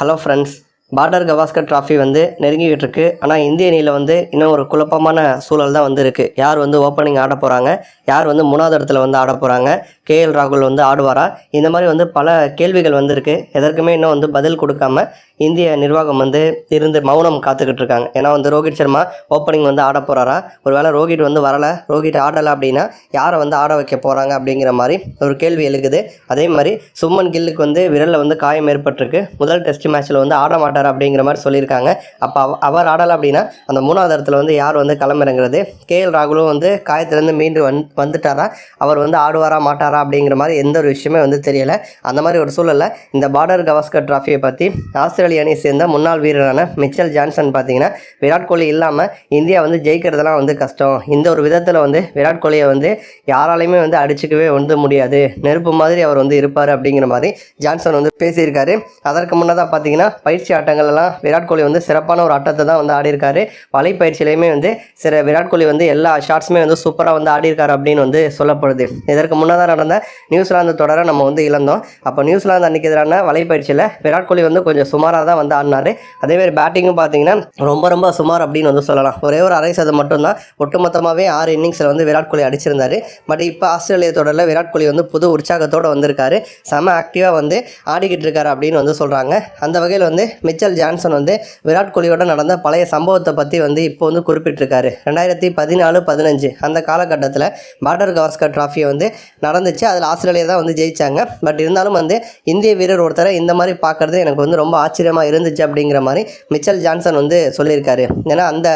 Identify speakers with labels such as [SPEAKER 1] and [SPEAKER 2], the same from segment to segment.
[SPEAKER 1] Hello friends Border Gavaskar trophy வந்து நெருங்கிக்கிட்டு இருக்கு ஆனால் இந்திய அணியில் வந்து இன்னும் ஒரு குழப்பமான சூழல் தான் வந்து இருக்குது யார் வந்து ஓப்பனிங் ஆட போகிறாங்க யார் வந்து மூணாவது இடத்துல வந்து ஆட போகிறாங்க கேஎல் ராகுல் வந்து ஆடுவாரா? இந்த மாதிரி வந்து பல கேள்விகள் வந்திருக்கு. எதற்குமே இன்னும் வந்து பதில் கொடுக்காம இந்திய நிர்வாகம் வந்து இருந்து மௌனம் காத்துக்கிட்டு இருக்காங்க. ஏன்னா வந்து ரோஹித் சர்மா ஓப்பனிங் வந்து ஆட போகிறாரா ஒருவேளை ரோஹித் வந்து வரலை ரோஹித் ஆடலை அப்படின்னா யாரை வந்து ஆட வைக்க போகிறாங்க அப்படிங்கிற மாதிரி ஒரு கேள்வி எழுகுது அதே மாதிரி சும்மன் கில்லுக்கு வந்து விரலில் வந்து காயம் ஏற்பட்டிருக்கு. முதல் டெஸ்ட் மேட்ச்சில் வந்து ஆட மாட்டார் அப்படிங்கிற மாதிரி சொல்லியிருக்காங்க. அப்போ அவ- அவர் ஆடலை அப்படின்னா அந்த மூணாவது இடத்துல வந்து யார் வந்து களமிறங்குறது? கேஎல் ராகுலும் வந்து காயத்துலேருந்து மீண்டு வந் வந்துட்டாரா? அவர் வந்து ஆடுவாரா மாட்டாரா அப்படிங்கிற மாதிரி எந்த ஒரு விஷயமே வந்து தெரியலை. அந்த மாதிரி ஒரு சூழலில் இந்த பார்டர் கவாஸ்கர் ட்ராஃபியை பற்றி ஆஸ்திரேலிய அணியை சேர்ந்த முன்னாள் வீரரான மிச்சல் ஜான்சன் பார்த்தீங்கன்னா விராட் கோலி இல்லாமல் இந்தியா வந்து ஜெயிக்கிறதுலாம் வந்து கஷ்டம். இந்த ஒரு விதத்தில் வந்து விராட் கோலியை வந்து யாராலையுமே வந்து அடிச்சுக்கவே வந்து முடியாது. நெருப்பு மாதிரி அவர் வந்து இருப்பார் அப்படிங்கிற மாதிரி ஜான்சன் வந்து பேசியிருக்காரு. அதற்கு முன்னதாக பார்த்தீங்கன்னா பயிற்சி ஆட்ட எல்லாம் விராட் கோலி வந்து சிறப்பான ஒரு ஆட்டத்தை தான் வந்து ஆடியிருக்காரு. வலை பயிற்சியிலையுமே வந்து சில விராட் கோலி வந்து எல்லா ஷாட்ஸுமே வந்து சூப்பராக வந்து ஆடியிருக்காரு அப்படின்னு வந்து சொல்லப்படுது. இதற்கு முன்னதாக நடந்த நியூசிலாந்து தொடரை நம்ம வந்து இழந்தோம். அப்போ நியூசிலாந்து அன்றைக்கி எதிரான வலைப்பயிற்சியில் விராட் கோலி வந்து கொஞ்சம் சுமாராக தான் வந்து ஆடினார். அதேமாதிரி பேட்டிங்கும் பார்த்தீங்கன்னா ரொம்ப ரொம்ப சுமார் அப்படின்னு வந்து சொல்லலாம். ஒரே ஒரு அரை சதம் மட்டும்தான். ஒட்டுமொத்தமாகவே ஆறு இன்னிங்ஸில் வந்து விராட் கோலி அடிச்சிருந்தார். பட் இப்போ ஆஸ்திரேலிய தொடரில் விராட் கோலி வந்து புது உற்சாகத்தோடு வந்திருக்காரு. செம ஆக்டிவாக வந்து ஆடிக்கிட்டு இருக்காரு அப்படின்னு வந்து சொல்கிறாங்க அந்த வகையில் வந்து மிச்ச மிச்சல் ஜான்சன் வந்து விராட் கோலியோட நடந்த பழைய சம்பவத்தை பற்றி வந்து இப்போ வந்து குறிப்பிட்டிருக்காரு. ரெண்டாயிரத்தி பதினாலு பதினஞ்சு அந்த காலகட்டத்தில் பார்டர் கவாஸ்கர் ட்ராஃபியை வந்து நடந்துச்சு. அதில் ஆஸ்திரேலியா தான் வந்து ஜெயிச்சாங்க. பட் இருந்தாலும் வந்து இந்திய வீரர் ஒருத்தரை இந்த மாதிரி பார்க்கறது எனக்கு வந்து ரொம்ப ஆச்சரியமாக இருந்துச்சு அப்படிங்கிற மாதிரி மிச்சல் ஜான்சன் வந்து சொல்லியிருக்காரு. ஏன்னா அந்த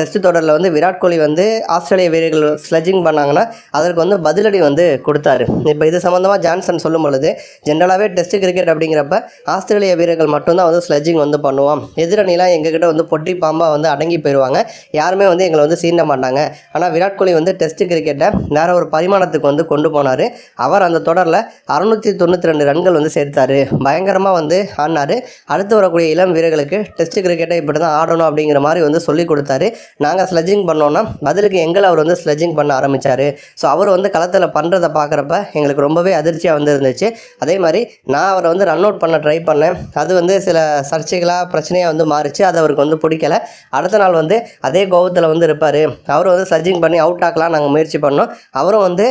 [SPEAKER 1] டெஸ்ட் தொடரில் வந்து விராட் கோலி வந்து ஆஸ்திரேலிய வீரர்கள் ஸ்லெஜிங் பண்ணாங்கன்னா அதற்கு வந்து பதிலடி வந்து கொடுத்தாரு. இப்போ இது சம்மந்தமாக ஜான்சன் சொல்லும் பொழுது ஜென்ரலாகவே டெஸ்ட் கிரிக்கெட் அப்படிங்கிறப்ப ஆஸ்திரேலிய வீரர்கள் மட்டும்தான் வந்து ஸ்லெஜிங் வந்து பண்ணுவோம் எதிரணிலாம் எங்ககிட்ட வந்து பொட்டி பாம்பாக வந்து அடங்கி போயிடுவாங்க யாருமே வந்து எங்களை வந்து சீண்ட மாட்டாங்க. ஆனால் விராட் கோலி வந்து டெஸ்ட் கிரிக்கெட்டை வேற ஒரு பரிமாணத்துக்கு வந்து கொண்டு போனார். அவர் அந்த தொடரில் அறுநூற்றி தொண்ணூற்றி ரெண்டு ரன்கள் வந்து சேர்த்தாரு. பயங்கரமாக வந்து ஆடினார். அடுத்து வரக்கூடிய இளம் வீரர்களுக்கு டெஸ்ட் கிரிக்கெட்டை இப்படி தான் ஆடணும் அப்படிங்கிற மாதிரி வந்து சொல்லி கொடுத்தாரு. நாங்கள் ஸ்லெஜிங் பண்ணோன்னா பதிலுக்கு எங்களை அவர் வந்து ஸ்லெஜிங் பண்ண ஆரம்பித்தார் ஸோ அவர் வந்து களத்தில் பண்ணுறதை பார்க்குறப்ப எங்களுக்கு ரொம்பவே அதிர்ச்சியாக வந்து இருந்துச்சு. அதே மாதிரி நான் அவரை வந்து ரன் அவுட் பண்ண ட்ரை பண்ணேன். அது வந்து சில சர்ச்சைகளாக பிரச்சனையாக வந்து மாறிச்சு. அது அவருக்கு வந்து பிடிக்கல. அடுத்த நாள் வந்து அதே கோபத்தில் வந்து இருப்பார். அவர் வந்து சர்ஜிங் பண்ணி அவுட் ஆக்கலாம் நாங்கள் முயற்சி பண்ணோம். அவரும் வந்து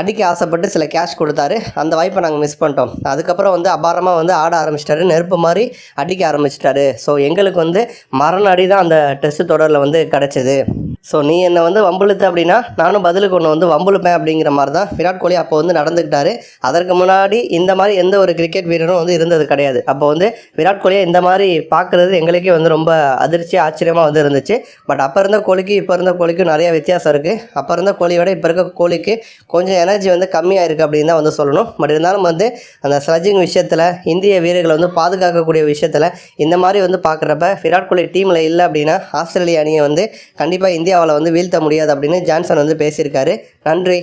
[SPEAKER 1] அடிக்க ஆசைப்பட்டு சில கேஷ் கொடுத்தாரு. அந்த வாய்ப்பை நாங்கள் மிஸ் பண்ணிட்டோம். அதுக்கப்புறம் வந்து அபாரமாக வந்து ஆட ஆரம்பிச்சிட்டாரு. நெருப்பு மாதிரி அடிக்க ஆரம்பிச்சிட்டாரு. ஸோ எங்களுக்கு வந்து மரண அடி தான் அந்த டெஸ்ட் தொடரில் வந்து கிடச்சிது. ஸோ நீ என்னை வந்து வம்புழுத்த அப்படின்னா நானும் பதிலுக்கு ஒன்று வந்து வம்புழுப்பேன் அப்படிங்கிற மாதிரி தான் விராட் கோலி அப்போ வந்து நடந்துக்கிட்டாரு. அதற்கு முன்னாடி இந்த மாதிரி எந்த ஒரு கிரிக்கெட் வீரரும் வந்து இருந்தது கிடையாது. அப்போ வந்து விராட் கோலியை இந்த மாதிரி பார்க்குறது எங்களுக்கே வந்து ரொம்ப அதிர்ச்சி ஆச்சரியமாக வந்து இருந்துச்சு. பட் அப்போ இருந்த கோலிக்கு இப்போ இருந்த கோலிக்கும் நிறைய வித்தியாசம் இருக்குது அப்போ இருந்த கோழியோட இப்போ இருக்க கோலிக்கு கொஞ்சம் எனர்ஜி வந்து கம்மியாக இருக்குது அப்படின்னு தான் வந்து சொல்லணும். பட் இருந்தாலும் வந்து அந்த ஸ்லஜிங் விஷயத்தில் இந்திய வீரர்களை வந்து பாதுகாக்கக்கூடிய விஷயத்தில் இந்த மாதிரி வந்து பார்க்குறப்ப விராட் கோலி டீமில் இல்லை அப்படின்னா ஆஸ்திரேலிய அணியை வந்து கண்டிப்பாக இந்தியாவில் வந்து வீழ்த்த முடியாது அப்படின்னு ஜான்சன் வந்து பேசியிருக்காரு. நன்றி.